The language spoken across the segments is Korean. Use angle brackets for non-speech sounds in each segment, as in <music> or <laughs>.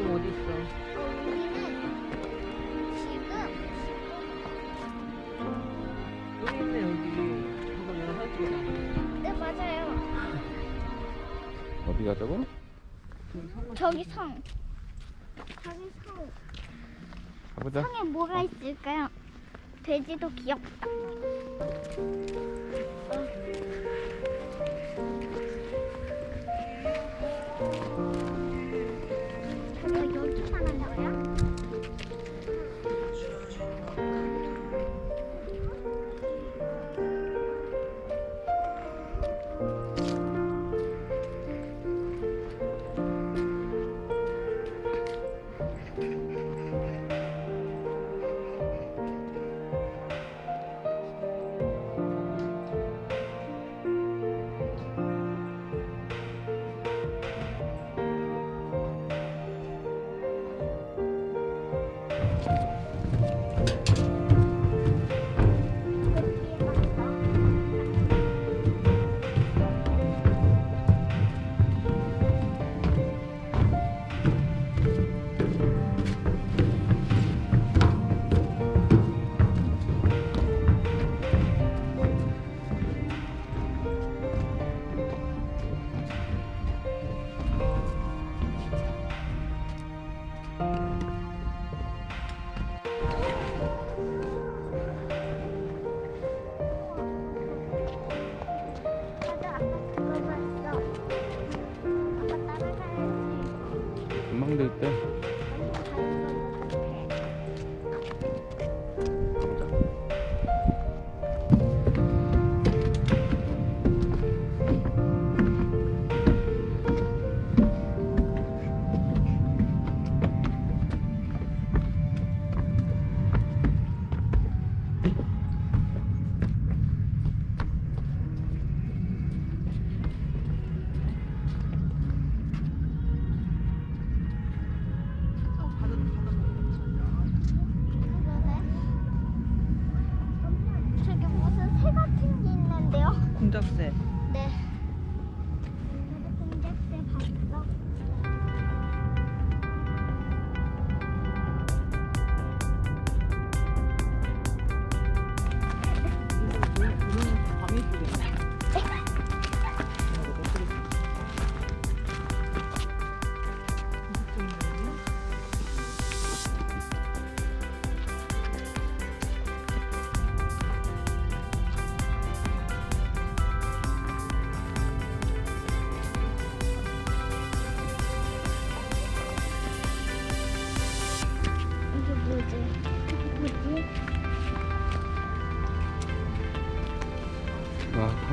지금 어디 있어? 여기는 지금 여기 있네 여기. 방금 내가 찍었잖아. 네 맞아요. 어디 가자고? 저기 성. 저기 성. 가보자. 성에 뭐가 있을까요? 돼지도 귀엽고. 저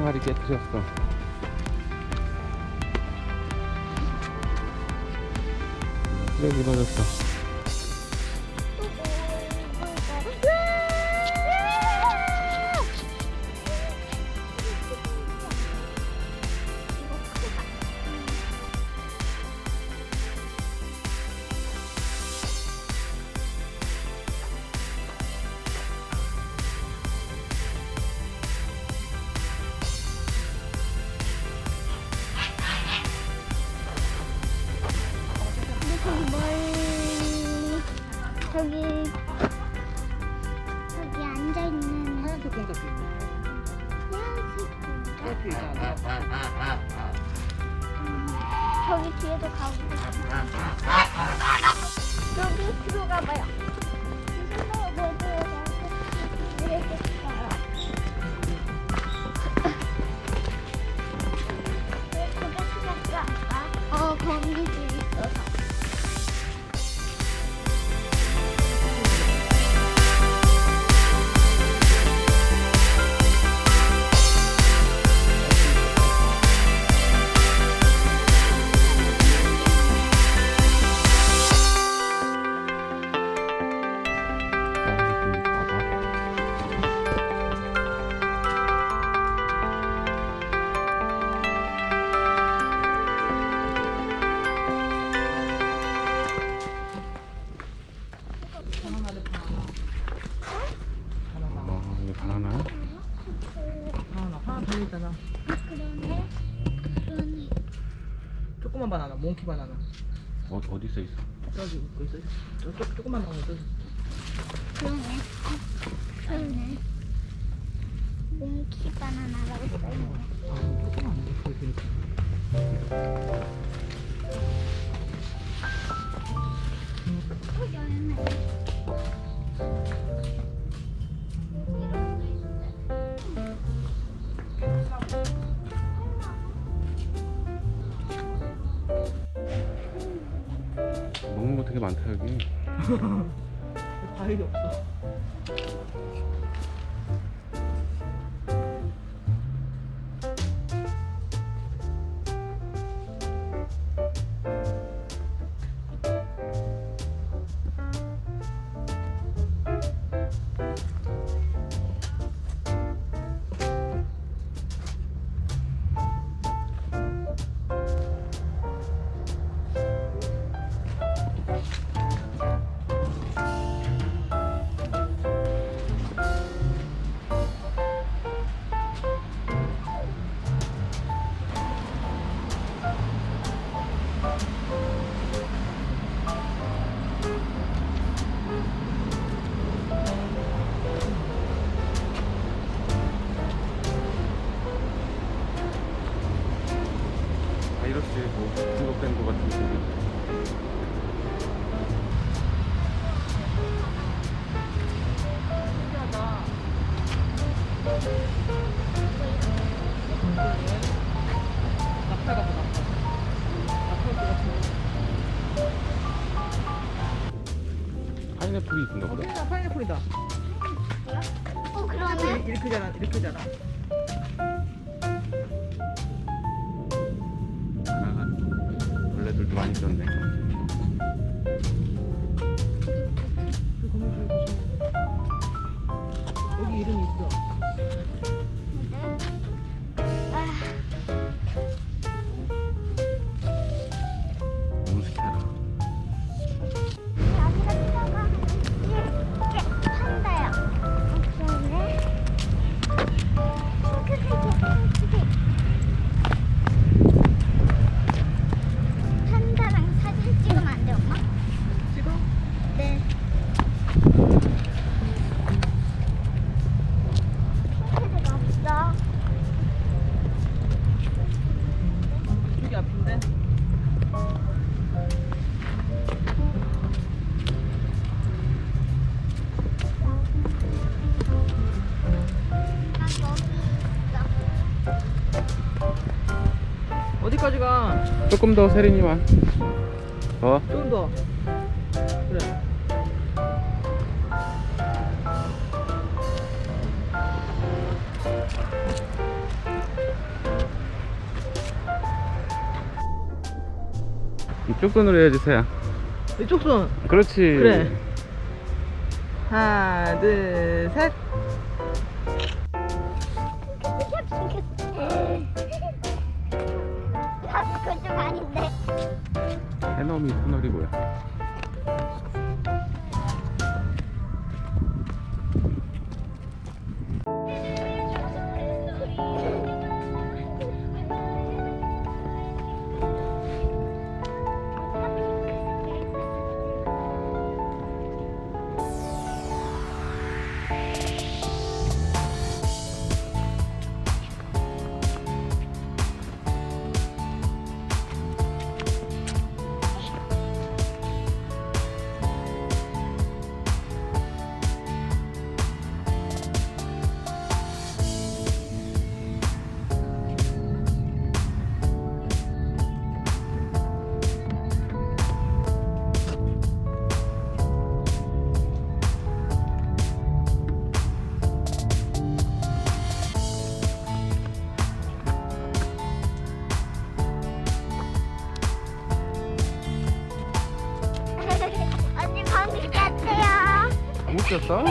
항아리 깨뜨렸어. 쓰레기 버렸어. 저기 뒤에도 가고 여기 뒤로 가봐요. 무슨 거 뭐지? 이랬겠어요. 왜 거기 있잖아. 그러네. 그러네. 조그만 바나나. 몽키 바나나. 어, 어디 써 있어? 저기 웃고 있어. 저 조, 조그만 나무 저. 그러네. 어, 그러네. 몽키 바나나라고 써 있네. 아, 조그만 거 보이니까. 어, 열매. 되게 많다 여기. <laughs> 과일이 없어. 뭐 중독된 거 같은 같은 파인애플이 거. 보다. 어, 파인애플이다. 어, 그러네. 이렇게 자라, 이렇게 자라. 많이 있었네. 여기 있어. 어디까지 가? 조금 더 세린이만. 어? 좀 더. 그래. 이쪽 손으로 해야지 세야. 이쪽 손. 그렇지. 그래. 하나, 둘, 셋. 해넘이 터널이 뭐야? só?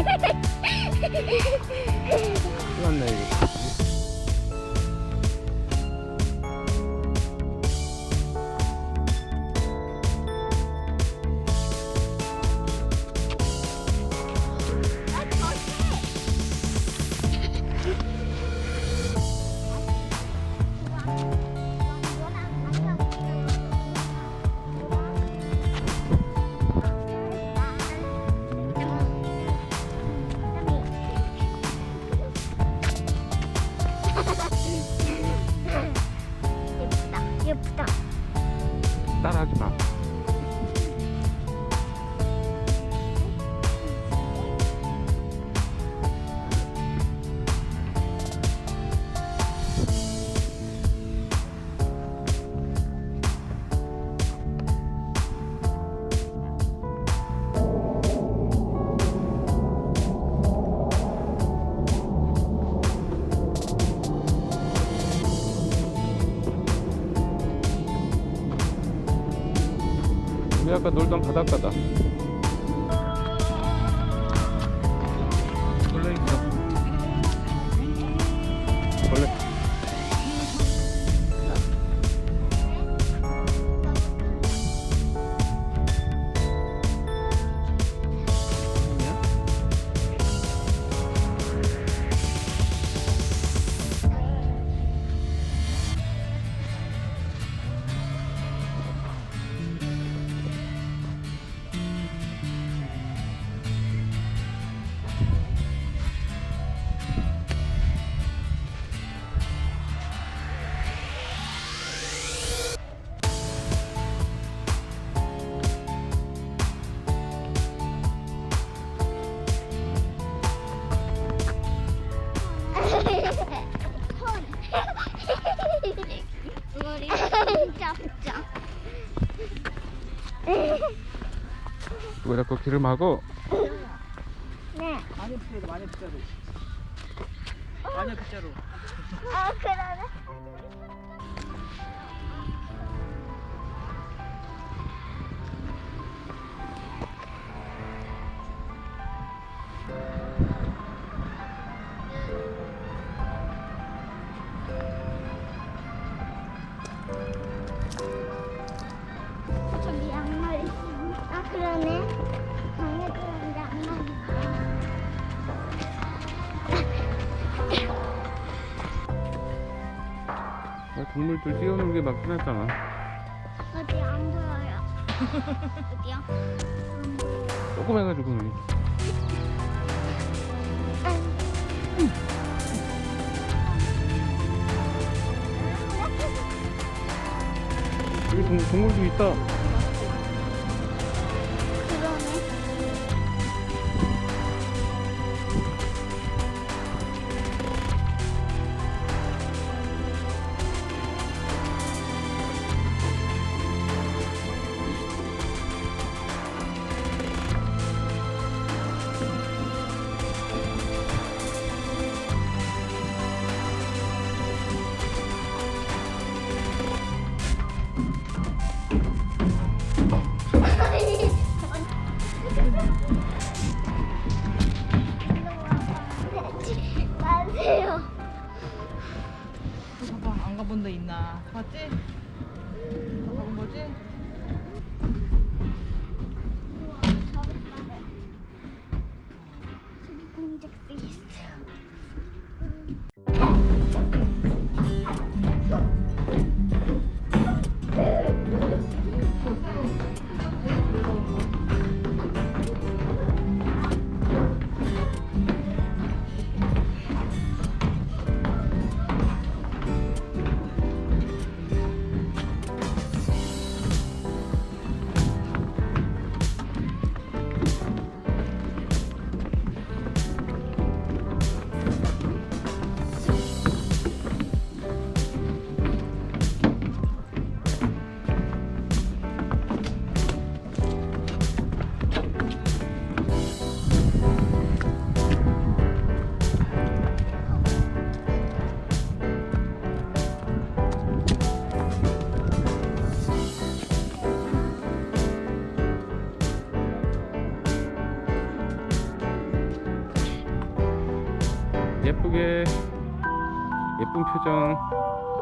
아까 놀던 바닷가다. 자꾸 기름하고 네. 많이 붙여도 많이 붙여도. 많이 붙여도. 아 그러네. 동물들 뛰어노는 게 맞긴 하잖아. 어디 안 보여요. <laughs> 어디요? 안 보여요. 조금 해가지고 눈이. 여기 동, 동물도 있다. thank you